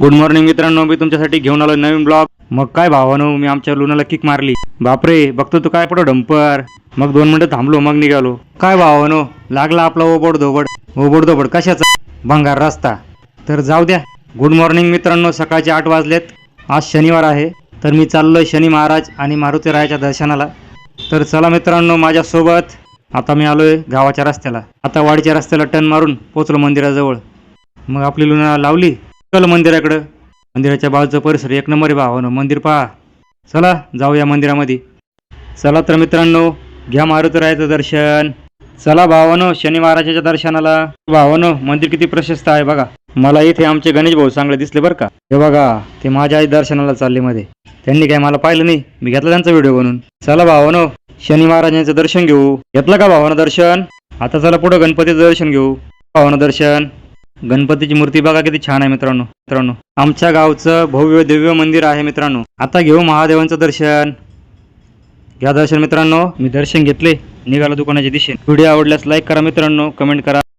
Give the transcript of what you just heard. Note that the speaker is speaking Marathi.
गुड मॉर्निंग मित्रांनो मी तुमच्यासाठी घेऊन आलो नवीन ब्लॉग मग काय भावानो मी आमच्या लुनाला किक मारली. बापरे बघतो तू काय पडो डंपर. मग दोन मिनिटं थांबलो मग निघालो. काय भावानो लागला आपला ओबड धोबड. ओबड धोबड कशाचा? भंगार रस्ता. तर जाऊ द्या. गुड मॉर्निंग मित्रांनो सकाळचे आठ वाजलेत. आज शनिवार आहे. तर मी चाललोय शनी महाराज आणि मारुती रायाच्या दर्शनाला. तर चला मित्रांनो माझ्यासोबत. आता मी आलोय गावाच्या रस्त्याला. आता वाडीच्या रस्त्याला टन मारून पोचलो मंदिराजवळ. मग आपली लुना लावली. चल मंदिराकडं. मंदिराच्या बाजूचा परिसर एक नंबर आहे भावानं हो मंदिर पहा. चला जाऊया मंदिरामध्ये. चला तर मित्रांनो घ्या मारुतीरायाचं दर्शन. चला भावानो हो शनी महाराजाच्या दर्शनाला. भावानो हो मंदिर किती प्रशस्त आहे बघा. मला इथे आमचे गणेश भाऊ चांगले दिसले बरं का. हे बघा ते माझ्या आई दर्शनाला चालले मध्ये. त्यांनी काय मला पाहिलं नाही. मी घेतला त्यांचा व्हिडिओ बनवून. चला भावानो शनी महाराजांचं दर्शन घेऊ. घेतलं का भावानं दर्शन? आता चला पुढं गणपतीचं दर्शन घेऊ. भावानं दर्शन. गणपतीची मूर्ती बघा किती छान आहे मित्रांनो मित्रांनो. आमच्या गावचं भव्य दिव्य मंदिर आहे मित्रांनो. आता घेऊ महादेवांचं दर्शन. घ्या दर्शन मित्रांनो. मी दर्शन घेतले. निघाला दुकानाच्या दिशेने. व्हिडिओ आवडल्यास लाईक करा मित्रांनो. कमेंट करा.